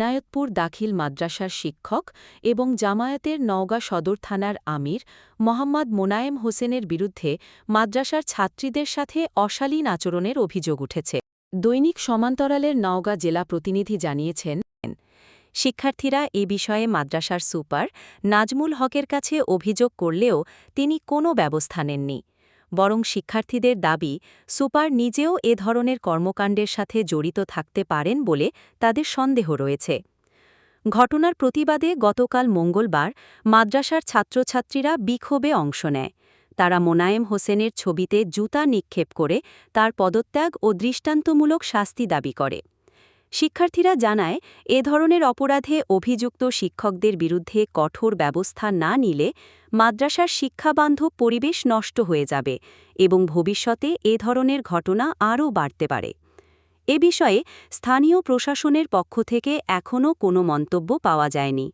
নায়তপুর দাখিল মাদ্রাসার শিক্ষক এবং জামায়াতের নওগাঁ সদর থানার আমির মোহাম্মদ মোনায়েম হোসেনের বিরুদ্ধে মাদ্রাসার ছাত্রীদের সাথে অশালীন আচরণের অভিযোগ উঠেছে। দৈনিক সমান্তরালের নওগাঁ জেলা প্রতিনিধি জানিয়েছেন, শিক্ষার্থীরা এ বিষয়ে মাদ্রাসার সুপার নাজমুল হকের কাছে অভিযোগ করলেও তিনি কোনো ব্যবস্থা নেননি। বরং শিক্ষার্থীদের দাবি, সুপার নিজেও এ ধরনের কর্মকাণ্ডের সাথে জড়িত থাকতে পারেন বলে তাদের সন্দেহ রয়েছে। ঘটনার প্রতিবাদে গতকাল মঙ্গলবার মাদ্রাসার ছাত্রছাত্রীরা বিক্ষোভে অংশ নেয়। তারা মোনায়েম হোসেনের ছবিতে জুতা নিক্ষেপ করে তার পদত্যাগ ও দৃষ্টান্তমূলক শাস্তি দাবি করে। শিক্ষার্থীরা জানায়, এ ধরনের অপরাধে অভিযুক্ত শিক্ষকদের বিরুদ্ধে কঠোর ব্যবস্থা না নিলে মাদ্রাসার শিক্ষাবান্ধব পরিবেশ নষ্ট হয়ে যাবে এবং ভবিষ্যতে এ ধরনের ঘটনা আরও বাড়তে পারে। এ বিষয়ে স্থানীয় প্রশাসনের পক্ষ থেকে এখনও কোনো মন্তব্য পাওয়া যায়নি।